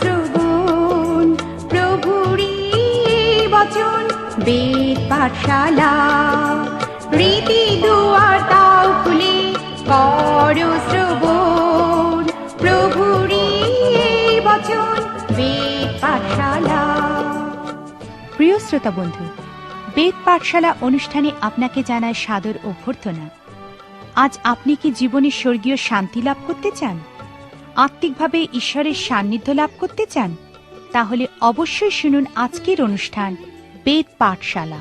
শ্রবণ। প্রভুরি বচন, বেদ পাঠশালা। প্রীতি দুয়ার তাও খুলে কর শ্রবণ। প্রভুরি বচন, বেদ পাঠশালা। প্রিয় শ্রোতা বন্ধু, বেদ পাঠশালা অনুষ্ঠানে আপনাকে জানায় সাদর অভ্যর্থনা। আজ আপনি কি জীবনে স্বর্গীয় শান্তি লাভ করতে চান? আত্মিকভাবে ঈশ্বরের সান্নিধ্য লাভ করতে চান, তাহলে অবশ্যই শুনুন আজকের অনুষ্ঠান, বেদ পাঠশালা।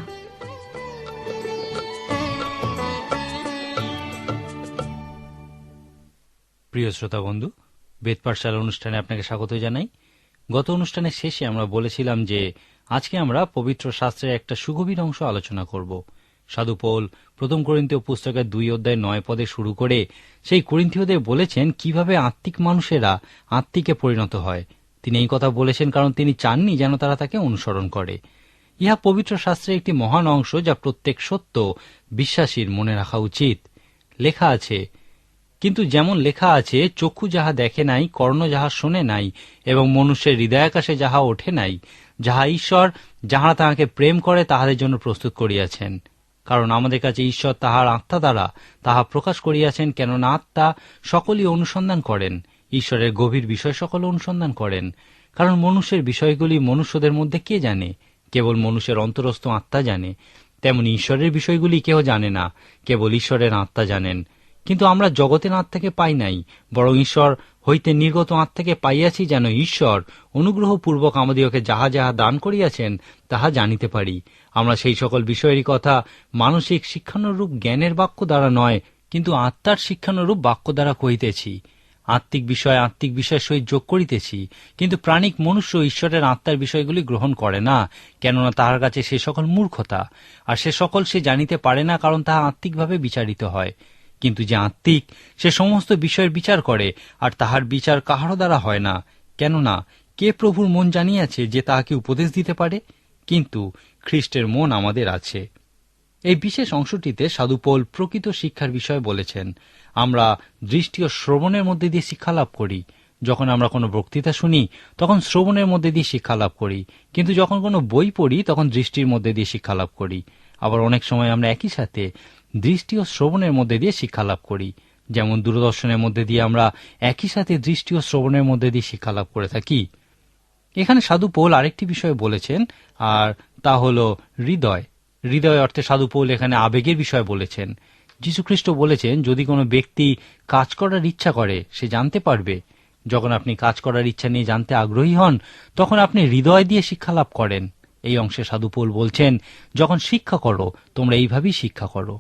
প্রিয় শ্রোতা বন্ধু, বেদ পাঠশালা অনুষ্ঠানে আপনাকে স্বাগত জানাই। গত অনুষ্ঠানের শেষে আমরা বলেছিলাম যে, আজকে আমরা পবিত্র শাস্ত্রের একটা সুগভীর অংশ আলোচনা করব। সাধু পৌল প্রথম করিন্তীয় পুস্তকের দুই অধ্যায় নয় পদে শুরু করে সেই করিন্থীয়দের বলেছেন কীভাবে আত্মিক মানুষেরা আত্মিকে পরিণত হয়। তিনি এই কথা বলেছেন কারণ তিনি চাননি যেন তারা তাকে অনুসরণ করে। ইহা পবিত্র শাস্ত্রের একটি মহান অংশ যা প্রত্যেক সত্য বিশ্বাসীর মনে রাখা উচিত। লেখা আছে, কিন্তু যেমন লেখা আছে, চক্ষু যাহা দেখে নাই, কর্ণ যাহা শোনে নাই, এবং মনুষ্যের হৃদয়াকাশে যাহা ওঠে নাই, যাহা ঈশ্বর, যাহারা তাহাকে প্রেম করে, তাহাদের জন্য প্রস্তুত করিয়াছেন। কারণ আমাদের কাছে ঈশ্বর তাহার আত্মা দ্বারা তাহা প্রকাশ করিয়াছেন কেননা আত্মা সকলই অনুসন্ধান করেন। ঈশ্বরের গভীর বিষয় সকল অনুসন্ধান করেন। কারণ মনুষ্যের বিষয়গুলি মনুষ্যদের মধ্যে কে জানে? কেবল মনুষ্যের অন্তরস্থ আত্মা জানে। তেমন ঈশ্বরের বিষয়গুলি কেউ জানে না। কেবল ঈশ্বরের আত্মা জানেন। কিন্তু আমরা জগতের আত্মাকে পাই নাই, বরং ঈশ্বর হইতে নির্গত আত্মাকে পাইয়াছি যেন ঈশ্বর অনুগ্রহপূর্বক আমাদিওকে যাহা যাহা দান করিয়াছেন, তাহা জানিতে পারি। আমরা সেই সকল বিষয়েরই কথা মানসিক শিক্ষানুরূপ জ্ঞানের বাক্য দ্বারা নয়, কিন্তু আত্মার শিক্ষানুরূপ বাক্য দ্বারা কহিতেছি। আত্মিক বিষয় আত্মিক বিষয়ের সহিত যোগ করিতেছি, কিন্তু প্রাণিক মনুষ্য ঈশ্বরের আত্মার বিষয়গুলি গ্রহণ করে না, কেননা তাহার কাছে সে সকল মূর্খতা, আর সে সকল সে জানিতে পারে না কারণ তাহা আত্মিকভাবে বিচারিত হয়। কিন্তু যে আত্মিক, সে সমস্ত বিষয়ের বিচার করে, আর তাহার বিচার কাহারও দ্বারা হয় না। কেননা, কে প্রভুর মন জানিয়াছে যে তাহাকে উপদেশ দিতে পারে? কিন্তু খ্রিস্টের মন আমাদের আছে। এই বিশেষ অংশটিতে সাধুপোল প্রকৃত শিক্ষার বিষয় বলেছেন, আমরা দৃষ্টি ও শ্রবণের মধ্যে দিয়ে শিক্ষা লাভ করি। যখন আমরা কোনো বক্তৃতা শুনি, তখন শ্রবণের মধ্যে দিয়ে শিক্ষা লাভ করি। কিন্তু যখন কোনো বই পড়ি, তখন দৃষ্টির মধ্যে দিয়ে শিক্ষা লাভ করি। আবার অনেক সময় আমরা একই সাথে দৃষ্টি ও শ্রবণের মধ্যে দিয়ে শিক্ষা লাভ করি। যেমন দূরদর্শনের মধ্যে দিয়ে আমরা একই সাথে দৃষ্টি ও শ্রবণের মধ্যে দিয়ে শিক্ষা লাভ করে থাকি। এখানে সাধু পৌল আরেকটি বিষয় বলেছেন, আর তা হল হৃদয়। হৃদয় অর্থে সাধু পৌল এখানে আবেগের বিষয় বলেছেন। যীশুখ্রিস্ট বলেছেন, যদি কোনো ব্যক্তি কাজ করার ইচ্ছা করে, সে জানতে পারবে। যখন আপনি কাজ করার ইচ্ছা নিয়ে জানতে আগ্রহী হন, তখন আপনি হৃদয় দিয়ে শিক্ষা লাভ করেন। এই অংশে সাধু পৌল বলছেন, যখন শিক্ষা করো, তোমরা এইভাবেই শিক্ষা করো।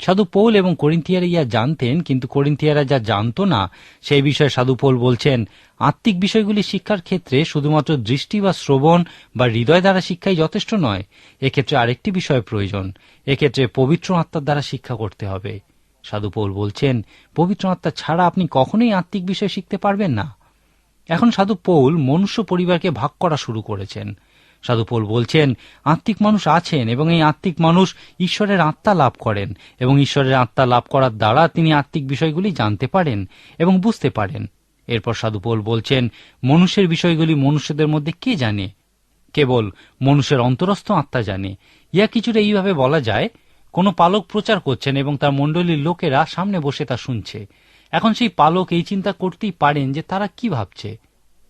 সাধু পৌল এবং করিন্থিয়ারা ইয়া জানতেন, কিন্তু করিন্থিয়ারা যা জানতো না, সেই বিষয়ে সাধু পৌল বলছেন, আত্মিক বিষয়গুলি শিক্ষার ক্ষেত্রে শুধুমাত্র দৃষ্টি বা শ্রবণ বা হৃদয় দ্বারা শিক্ষাই যথেষ্ট নয়, এক্ষেত্রে আরেকটি বিষয় প্রয়োজন, এক্ষেত্রে পবিত্র আত্মার দ্বারা শিক্ষা করতে হবে। সাধু পৌল বলছেন, পবিত্র আত্মা ছাড়া আপনি কখনোই আত্মিক বিষয় শিখতে পারবেন না। এখন সাধু পৌল মনুষ্য পরিবারকে ভাগ করা শুরু করেছেন। সাধুপোল বলছেন, আত্মিক মানুষ আছেন এবং এই আত্মিক মানুষ ঈশ্বরের আত্মা লাভ করেন এবং ঈশ্বরের আত্মা লাভ করার দ্বারা তিনি আত্মিক বিষয়গুলি জানতে পারেন এবং বুঝতে পারেন। এরপর সাধুপোল বলছেন, মনুষ্যের বিষয়গুলি মনুষ্যদের মধ্যে কে জানে? কেবল মনুষ্যের অন্তরস্থ আত্মা জানে। ইয়া কিছুটা এইভাবে বলা যায়, কোনো পালক প্রচার করছেন এবং তার মণ্ডলীর লোকেরা সামনে বসে তা শুনছে। এখন সেই পালক এই চিন্তা করতেই পারেন যে তারা কি ভাবছে।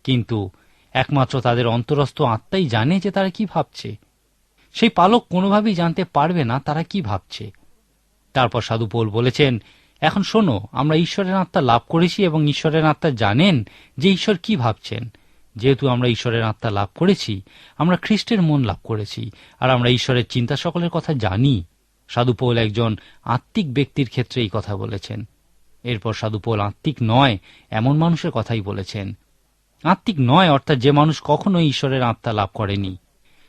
কিন্তু একমাত্র তাদের অন্তরস্থ আত্মাই জানে যে তারা কি ভাবছে। সেই পালক কোনোভাবেই জানতে পারবে না তারা কি ভাবছে। তারপর সাধু পোল বলেছেন, এখন শোনো, আমরা ঈশ্বরের আত্মা লাভ করেছি এবং ঈশ্বরের আত্মা জানেন যে ঈশ্বর কি ভাবছেন। যেহেতু আমরা ঈশ্বরের আত্মা লাভ করেছি, আমরা খ্রিস্টের মন লাভ করেছি, আর আমরা ঈশ্বরের চিন্তা সকলের কথা জানি। সাধুপৌল একজন আত্মিক ব্যক্তির ক্ষেত্রে এই কথা বলেছেন। এরপর সাধুপৌল আত্মিক নয়, এমন মানুষের কথাই বলেছেন। আত্মিক নয়, অর্থাৎ যে মানুষ কখনোই ঈশ্বরের আত্মা লাভ করেনি।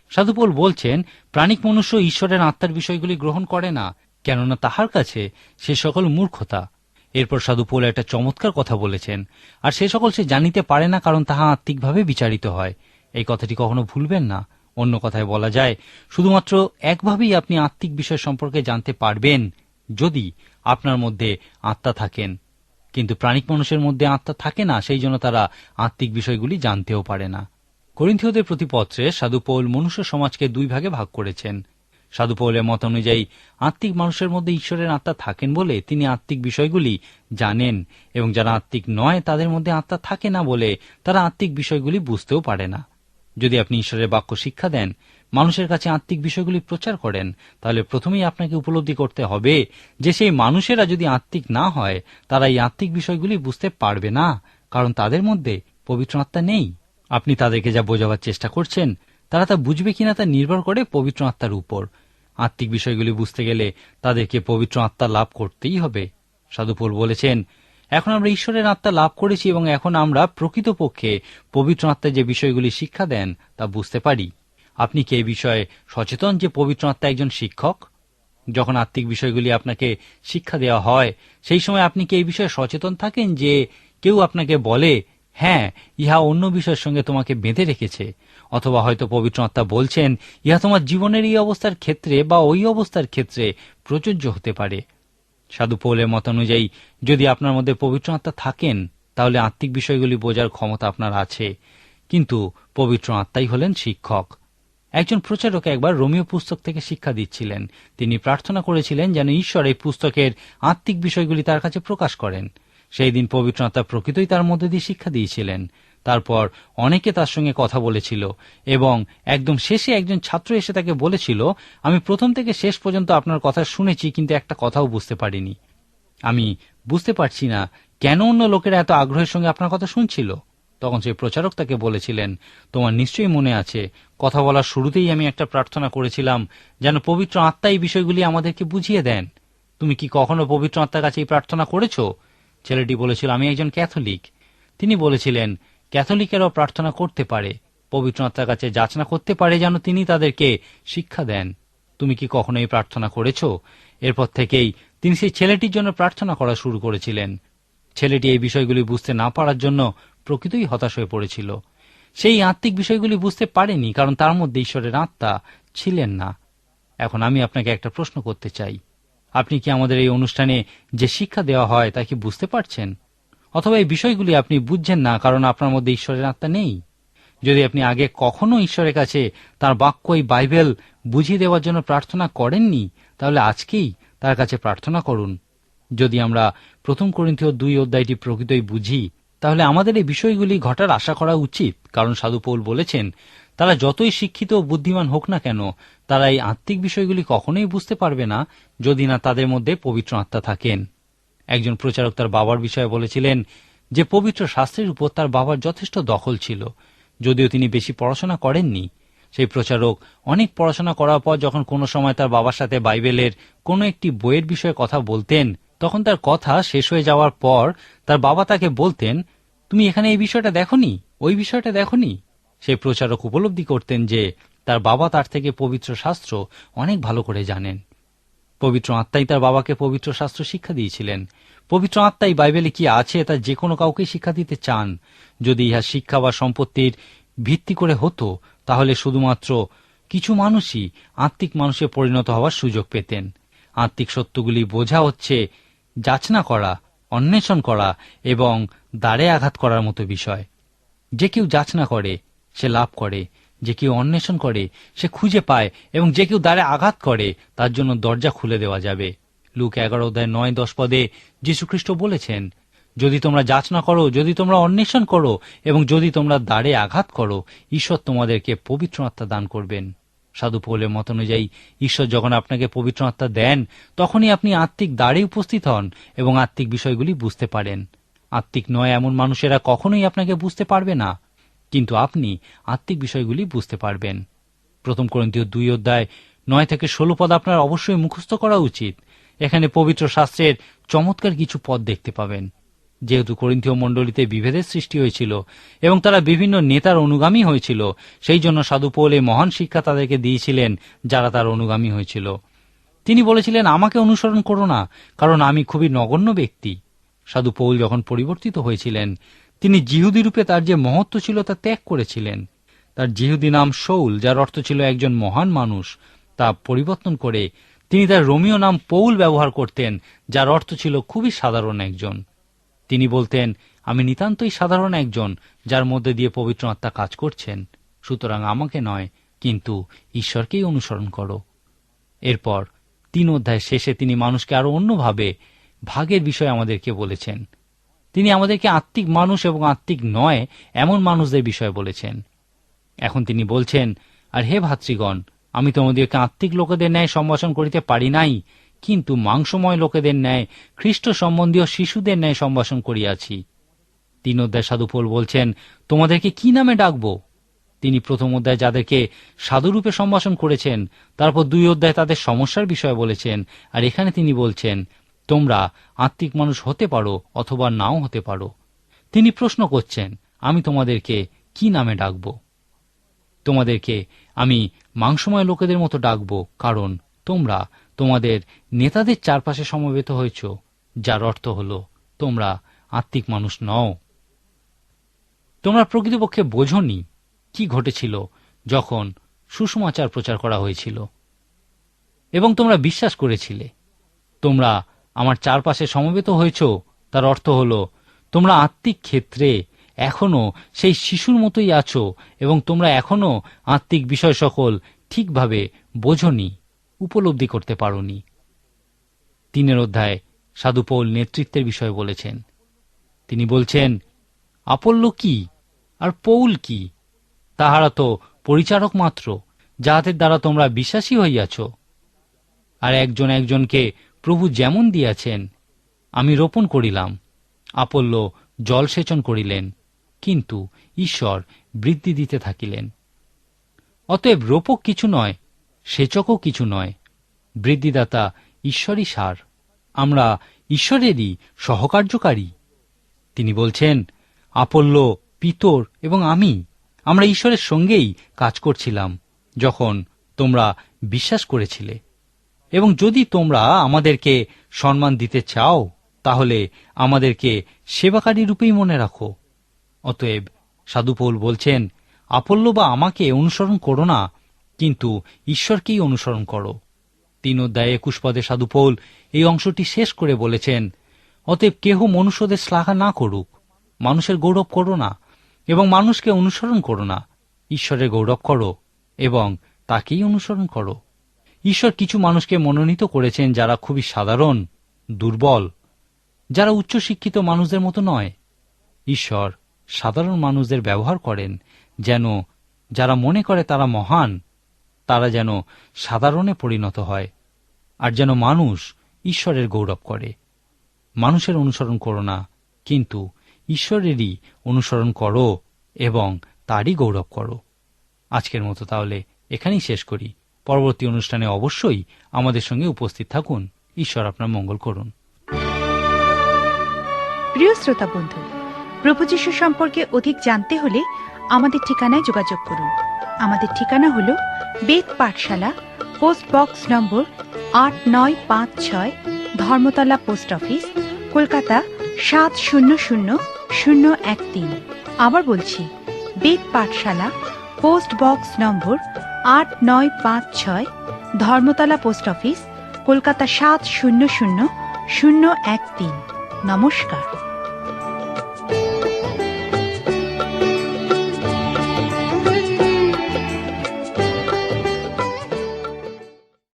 সাধুপোল বলছেন, প্রাণিক মনুষ্য ঈশ্বরের আত্মার বিষয়গুলি গ্রহণ করে না, কেননা তাহার কাছে সে সকল মূর্খতা। এরপর সাধুপোল একটা চমৎকার কথা বলেছেন, আর সে সকল সে জানিতে পারে না কারণ তাহা আত্মিকভাবে বিচারিত হয়। এই কথাটি কখনো ভুলবেন না। অন্য কথায় বলা যায়, শুধুমাত্র একভাবেই আপনি আত্মিক বিষয় সম্পর্কে জানতে পারবেন যদি আপনার মধ্যে আত্মা থাকেন। কিন্তু প্রাণিক মানুষের মধ্যে আত্মা থাকে না, সেই জন্য তারা আত্মিক বিষয়গুলি জানতেও পারে না। করিন্থীয়দের প্রতি পত্রে সাধু মনুষ্য সমাজকে দুই ভাগে ভাগ করেছেন। সাধুপৌলের মত অনুযায়ী, আত্মিক মানুষের মধ্যে ঈশ্বরের আত্মা থাকেন বলে তিনি আত্মিক বিষয়গুলি জানেন, এবং যারা আত্মিক নয়, তাদের মধ্যে আত্মা থাকে না বলে তারা আত্মিক বিষয়গুলি বুঝতেও পারে না। যদি আপনি ঈশ্বরের বাক্য শিক্ষা দেন মানুষের কাছে আত্মিক বিষয়গুলি প্রচার করেন, তাহলে প্রথমেই আপনাকে উপলব্ধি করতে হবে যে সেই মানুষেরা যদি আত্মিক না হয়, তারা এই আত্মিক বিষয়গুলি বুঝতে পারবে না, কারণ তাদের মধ্যে পবিত্র আত্মা নেই। আপনি তাদেরকে যা বোঝাবার চেষ্টা করছেন, তারা তা বুঝবে কিনা তা নির্ভর করে পবিত্র আত্মার উপর। আত্মিক বিষয়গুলি বুঝতে গেলে তাদেরকে পবিত্র আত্মা লাভ করতেই হবে। সাধুপুর বলেছেন, এখন আমরা ঈশ্বরের আত্মা লাভ করেছি এবং এখন আমরা প্রকৃতপক্ষে পবিত্র আত্মায় যে বিষয়গুলি শিক্ষা দেন, তা বুঝতে পারি। আপনি কি এই বিষয়ে সচেতন যে পবিত্র আত্মা একজন শিক্ষক? যখন আত্মিক বিষয়গুলি আপনাকে শিক্ষা দেওয়া হয়, সেই সময় আপনি কি এই বিষয়ে সচেতন থাকেন যে কেউ আপনাকে বলে হ্যাঁ ইহা অন্য বিষয়ের সঙ্গে তোমাকে বেঁধে রেখেছে, অথবা হয়তো পবিত্র আত্মা বলছেন, ইহা তোমার জীবনের এই অবস্থার ক্ষেত্রে বা ওই অবস্থার ক্ষেত্রে প্রযোজ্য হতে পারে। সাধু পৌলের মত অনুযায়ী, যদি আপনার মধ্যে পবিত্র আত্মা থাকেন, তাহলে আত্মিক বিষয়গুলি বোঝার ক্ষমতা আপনার আছে। কিন্তু পবিত্র আত্মাই হলেন শিক্ষক। একজন প্রচারক একবার রোমিও পুস্তক থেকে শিক্ষা দিচ্ছিলেন। তিনি প্রার্থনা করেছিলেন যেন ঈশ্বর এই পুস্তকের আত্মিক বিষয়গুলি তার কাছে প্রকাশ করেন। সেই দিন পবিত্র আত্মা প্রকৃতই তার মধ্যে দিয়ে শিক্ষা দিয়েছিলেন। তারপর অনেকে তার সঙ্গে কথা বলেছিল এবং একদম শেষে একজন ছাত্র এসে তাকে বলেছিল, আমি প্রথম থেকে শেষ পর্যন্ত আপনার কথা শুনেছি, কিন্তু একটা কথাও বুঝতে পারিনি। আমি বুঝতে পারছি না কেন অন্য লোকেরা এত আগ্রহের সঙ্গে আপনার কথা শুনছিল? তখন সেই প্রচারক তাকে বলেছিলেন, তোমার নিশ্চয়ই মনে আছে, কথা বলার শুরুতেই আমি একটা প্রার্থনা করেছিলাম, যেন পবিত্র আত্মা এই বিষয়গুলি আমাদেরকে বুঝিয়ে দেন। তুমি কি কখনো পবিত্র আত্মার কাছে এই প্রার্থনা করেছ? ছেলেটি বলেছিল, আমি একজন ক্যাথলিক। তিনি বলেছিলেন, ক্যাথলিকেরাও প্রার্থনা করতে পারে, পবিত্র আত্মার কাছে যাচনা করতে পারে যেন তিনি তাদেরকে শিক্ষা দেন। তুমি কি কখনো এই প্রার্থনা করেছ? এরপর থেকেই তিনি সেই ছেলেটির জন্য প্রার্থনা করা শুরু করেছিলেন। ছেলেটি এই বিষয়গুলি বুঝতে না পারার জন্য প্রকৃতই হতাশ হয়ে পড়েছিল। সেই আত্মিক বিষয়গুলি বুঝতে পারেনি, কারণ তার মধ্যে ঈশ্বরের আত্মা ছিলেন না। এখন আমি আপনাকে একটা প্রশ্ন করতে চাই। আপনি কি আমাদের এই অনুষ্ঠানে যে শিক্ষা দেওয়া হয় তা কি বুঝতে পারছেন? অথবা এই বিষয়গুলি আপনি বুঝছেন না, কারণ আপনার মধ্যে ঈশ্বরের আত্মা নেই? যদি আপনি আগে কখনো ঈশ্বরের কাছে তার বাক্য এই বাইবেল বুঝিয়ে দেওয়ার জন্য প্রার্থনা করেননি, তাহলে আজকেই তার কাছে প্রার্থনা করুন। যদি আমরা প্রথম করিন্থীয় দুই অধ্যায়টি প্রকৃতই বুঝি, তাহলে আমাদের এই বিষয়গুলি ঘটার আশা করা উচিত, কারণ সাধু পৌল বলেছেন, তারা যতই শিক্ষিত ও বুদ্ধিমান হোক না কেন, তারা এই আত্মিক বিষয়গুলি কখনোই বুঝতে পারবে না, যদি না তাদের মধ্যে পবিত্র আত্মা থাকেন। একজন প্রচারক তার বাবার বিষয়ে বলেছিলেন যে, পবিত্র শাস্ত্রের উপর তার বাবার যথেষ্ট দখল ছিল, যদিও তিনি বেশি পড়াশোনা করেননি। সেই প্রচারক অনেক পড়াশোনা করার পর যখন কোনো সময় তার বাবার সাথে বাইবেলের কোনো একটি বইয়ের বিষয়ে কথা বলতেন তখন তার কথা শেষ হয়ে যাওয়ার পর তার বাবা তাকে বলতেন, তুমি এখানে এই বিষয়টা দেখনি? ওই বিষয়টা দেখনি? সেই প্রচারক উপলব্ধি করতেন যে তার বাবা তার থেকে পবিত্র শাস্ত্র অনেক ভালো করে জানেন। পবিত্র আত্মাই তার বাবাকে পবিত্র শাস্ত্র শিক্ষা দিয়েছিলেন। পবিত্র আত্মাই বাইবেলে কি আছে তা যে কোনো কাউকে শিক্ষা দিতে চান। যদি ইহা শিক্ষা বা সম্পত্তির ভিত্তি করে হতো, তাহলে শুধুমাত্র কিছু মানুষই আত্মিক মানুষে পরিণত হওয়ার সুযোগ পেতেন। আত্মিক সত্যগুলি বোঝা হচ্ছে যাচনা করা, অন্বেষণ করা এবং দাঁড়ে আঘাত করার মতো বিষয়। যে কেউ যাচনা করে, সে লাভ করে। যে কেউ অন্বেষণ করে, সে খুঁজে পায় এবং যে কেউ দ্বারে আঘাত করে, তার জন্য দরজা খুলে দেওয়া যাবে। লুক এগারো অধ্যায় নয়, দশ পদে যীশুখ্রিস্ট বলেছেন, যদি তোমরা যাচনা করো, যদি তোমরা অন্বেষণ করো এবং যদি তোমরা দ্বারে আঘাত করো, ঈশ্বর তোমাদেরকে পবিত্র আত্মা দান করবেন। সাধু পৌলের মত অনুযায়ী, ঈশ্বর যখন আপনাকে পবিত্র আত্মা দেন, তখনই আপনি আত্মিক দ্বারে উপস্থিত হন এবং আত্মিক বিষয়গুলি বুঝতে পারেন। আত্মিক নয়, এমন মানুষেরা কখনোই আপনাকে বুঝতে পারবে না। কিন্তু আপনি আত্মিক বিষয়গুলি বুঝতে পারবেন। প্রথম করন্তীয় দুই অধ্যায় নয় থেকে ষোলো পদ আপনার অবশ্যই মুখস্থ করা উচিত। এখানে পবিত্র শাস্ত্রের চমৎকার কিছু পদ দেখতে পাবেন। যেহেতু করিন্থীয় মণ্ডলীতে বিভেদের সৃষ্টি হয়েছিল এবং তারা বিভিন্ন নেতার অনুগামী হয়েছিল, সেই জন্য সাধু পৌল এই মহান শিক্ষা তাদেরকে দিয়েছিলেন যারা তার অনুগামী হয়েছিল। তিনি বলেছিলেন, আমাকে অনুসরণ করো না, কারণ আমি খুবই নগণ্য ব্যক্তি। সাধু পৌল যখন পরিবর্তিত হয়েছিলেন, তিনি জিহুদি রূপে তার যে মহত্ব ছিল তা ত্যাগ করেছিলেন। তার জিহুদি নাম শৌল যার অর্থ ছিল একজন মহান মানুষ। তা পরিবর্তন করে তিনি তার রোমিও নাম পৌল ব্যবহার করতেন, যার অর্থ ছিল খুবই সাধারণ একজন। তিনি বলতেন, আমি নিতান্তই সাধারণ একজন, যার মধ্যে দিয়ে পবিত্র আত্মা কাজ করছেন। সুতরাং আমাকে নয়, কিন্তু ঈশ্বরকেই অনুসরণ করো। এরপর তিন অধ্যায় শেষে তিনি মানুষকে আরও অন্যভাবে ভাগের বিষয়ে আমাদেরকে বলেছেন। তিনি আমাদেরকে আত্মিক মানুষ এবং আত্মিক নয়, এমন মানুষদের বিষয়ে বলেছেন। এখন তিনি বলছেন, আর হে ভাতৃগণ, আমি তোমাদেরকে আত্মিক লোকেদের ন্যায় সম্ভাষণ করিতে পারি নাই কিন্তু মাংসময় লোকেদের ন্যায় খ্রিস্ট সম্বন্ধীয় শিশুদের ন্যায় সম্ভাষণ করিয়াছি। তিন অধ্যায় সাধুপোল বলছেন, তোমাদেরকে কি নামে ডাকবো? তিনি প্রথম অধ্যায় যাদেরকে সাধুরূপে সম্ভাষণ করেছেন, তারপর দুই অধ্যায় তাদের সমস্যার বিষয়ে বলেছেন, আর এখানে তিনি বলছেন, তোমরা আত্মিক মানুষ হতে পারো অথবা নাও হতে পারো। তিনি প্রশ্ন করছেন, আমি তোমাদেরকে কি নামে ডাকব? তোমাদেরকে আমি মাংসময় লোকেদের মতো ডাকব, কারণ তোমরা তোমাদের নেতাদের চারপাশে সমবেত হয়েছ, যার অর্থ হল, তোমরা আত্মিক মানুষ নও। তোমরা প্রকৃতপক্ষে বোঝনি কি ঘটেছিল যখন সুসমাচার প্রচার করা হয়েছিল। এবং তোমরা বিশ্বাস করেছিলে, তোমরা আমার চারপাশে সমবেত হয়েছ, তার অর্থ হল, তোমরা আত্মিক ক্ষেত্রে এখনও সেই শিশুর মতোই আছো, এবং তোমরা এখনও আত্মিক বিষয় সকল ঠিকভাবে বোঝনি। উপলব্ধি করতে পারোনি। তিনের অধ্যায় সাধু পৌল নেতৃত্বের বিষয়ে বলেছেন। তিনি বলছেন, আপল্য কি? আর পৌল কি? তাহারা তো পরিচারক মাত্র, যাহাদের দ্বারা তোমরা বিশ্বাসী হইয়াছ। আর একজন একজনকে প্রভু যেমন দিয়াছেন, আমি রোপণ করিলাম। আপল্য জলসেচন করিলেন, কিন্তু ঈশ্বর বৃদ্ধি দিতে থাকিলেন। অতএব রোপক কিছু নয় সেচকও কিছু নয়। বৃদ্ধিদাতা ঈশ্বরই সার। আমরা ঈশ্বরেরই সহকার্যকারী। তিনি বলছেন, আপল্য, পিতর এবং আমি, আমরা ঈশ্বরের সঙ্গেই কাজ করছিলাম যখন তোমরা বিশ্বাস করেছিলে। এবং যদি তোমরা আমাদেরকে সম্মান দিতে চাও, তাহলে আমাদেরকে সেবাকারী রূপেই মনে রাখো। অতএব সাধুপৌল বলছেন, আপল্য বা আমাকে অনুসরণ করো না কিন্তু ঈশ্বরকেই অনুসরণ করো। তিন অধ্যায় একুশ পদে সাধুপৌল এই অংশটি শেষ করে বলেছেন, অতএব কেহ মনুষ্যদের শ্লাঘা না করুক, মানুষের গৌরব করো না এবং মানুষকে অনুসরণ করো না, ঈশ্বরের গৌরব করো এবং তাকেই অনুসরণ করো। ঈশ্বর কিছু মানুষকে মনোনীত করেছেন যারা খুবই সাধারণ, দুর্বল, যারা উচ্চশিক্ষিত মানুষদের মতো নয়। ঈশ্বর সাধারণ মানুষদের ব্যবহার করেন যেন যারা মনে করে তারা মহান তারা যেন সাধারণে পরিণত হয়, আর যেন মানুষ ঈশ্বরের গৌরব করে। মানুষের অনুসরণ করো না, কিন্তু ঈশ্বরেরই অনুসরণ করো এবং তারই গৌরব করো। আজকের মতো তাহলে এখানেই শেষ করি। পরবর্তী অনুষ্ঠানে অবশ্যই আমাদের সঙ্গে উপস্থিত থাকুন। ঈশ্বর আপনার মঙ্গল করুন। প্রিয় শ্রোতা বন্ধু, প্রভু সম্পর্কে অধিক জানতে হলে আমাদের ঠিকানায় যোগাযোগ করুন। আমাদের ঠিকানা হল বেদ পাঠশালা, পোস্ট বক্স নম্বর আট নয় পাঁচ ছয়, ধর্মতলা পোস্ট অফিস, কলকাতা সাত শূন্য শূন্য শূন্য এক তিন। আবার বলছি, বেদ পাঠশালা, পোস্ট বক্স নম্বর আট নয় পাঁচ ছয়, ধর্মতলা পোস্ট অফিস, কলকাতা সাত শূন্য শূন্য শূন্য এক তিন। নমস্কার।